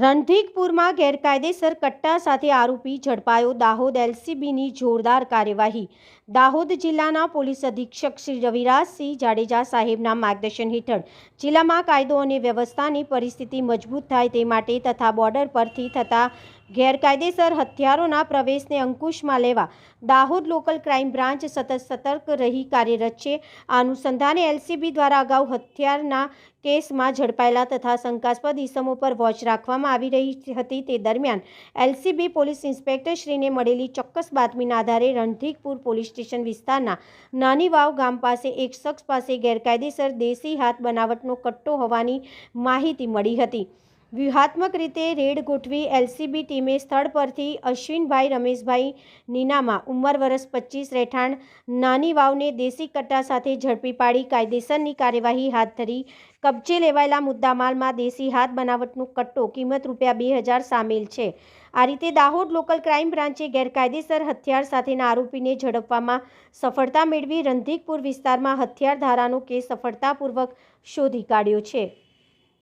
રણધીકપુરમાં ગેરકાયદેસર કટ્ટા સાથે આરોપી ઝડપાયો દાહોદ એલસીબીની જોરદાર કાર્યવાહી. દાહોદ જિલ્લાના પોલીસ અધિક્ષક શ્રી રવિરાજસિંહ જાડેજા સાહેબના માર્ગદર્શન હેઠળ જિલ્લામાં કાયદો અને વ્યવસ્થાની પરિસ્થિતિ મજબૂત થાય તે માટે તથા બોર્ડર પરથી થતા ગેરકાયદેસર હથિયારોના પ્રવેશને અંકુશમાં લેવા દાહોદ લોકલ ક્રાઇમ બ્રાન્ચ સતત સતર્ક રહી કાર્યરત છે. આ અનુસંધાને એલસીબી દ્વારા અગાઉ હથિયારના કેસમાં ઝડપાયેલા તથા શંકાસ્પદ ઇસમો પર વોચ રાખવામાં આવી રહી હતી તે દરમિયાન એલસીબી પોલીસ ઇન્સ્પેક્ટરશ્રીને મળેલી ચોક્કસ બાતમીના આધારે રણધીકપુર પોલીસ સ્ટેશન વિસ્તારના નાની વાવ ગામ પાસે એક શખ્સ પાસે ગેરકાયદેસર દેશી હાથ બનાવટનો કટ્ટો હોવાની માહિતી મળી હતી. વ્યૂહાત્મક રીતે રેડ ગોઠવી એલસીબી ટીમે સ્થળ પરથી અશ્વિનભાઈ રમેશભાઈ નીનામાં, ઉંમર વરસ પચીસ રહેઠાણ, નાની વાવને દેશી કટ્ટા સાથે ઝડપી પાડી કાયદેસરની કાર્યવાહી હાથ ધરી. કબજે લેવાયેલા મુદ્દામાલમાં દેશી હાથ બનાવટનો કટ્ટો કિંમત રૂપિયા બે હજાર સામેલ છે. આ રીતે દાહોદ લોકલ ક્રાઇમ બ્રાન્ચે ગેરકાયદેસર હથિયાર સાથેના આરોપીને ઝડપવામાં સફળતા મેળવી રંધીકપુર વિસ્તારમાં હથિયાર ધારાનો કેસ સફળતાપૂર્વક શોધી કાઢ્યો છે.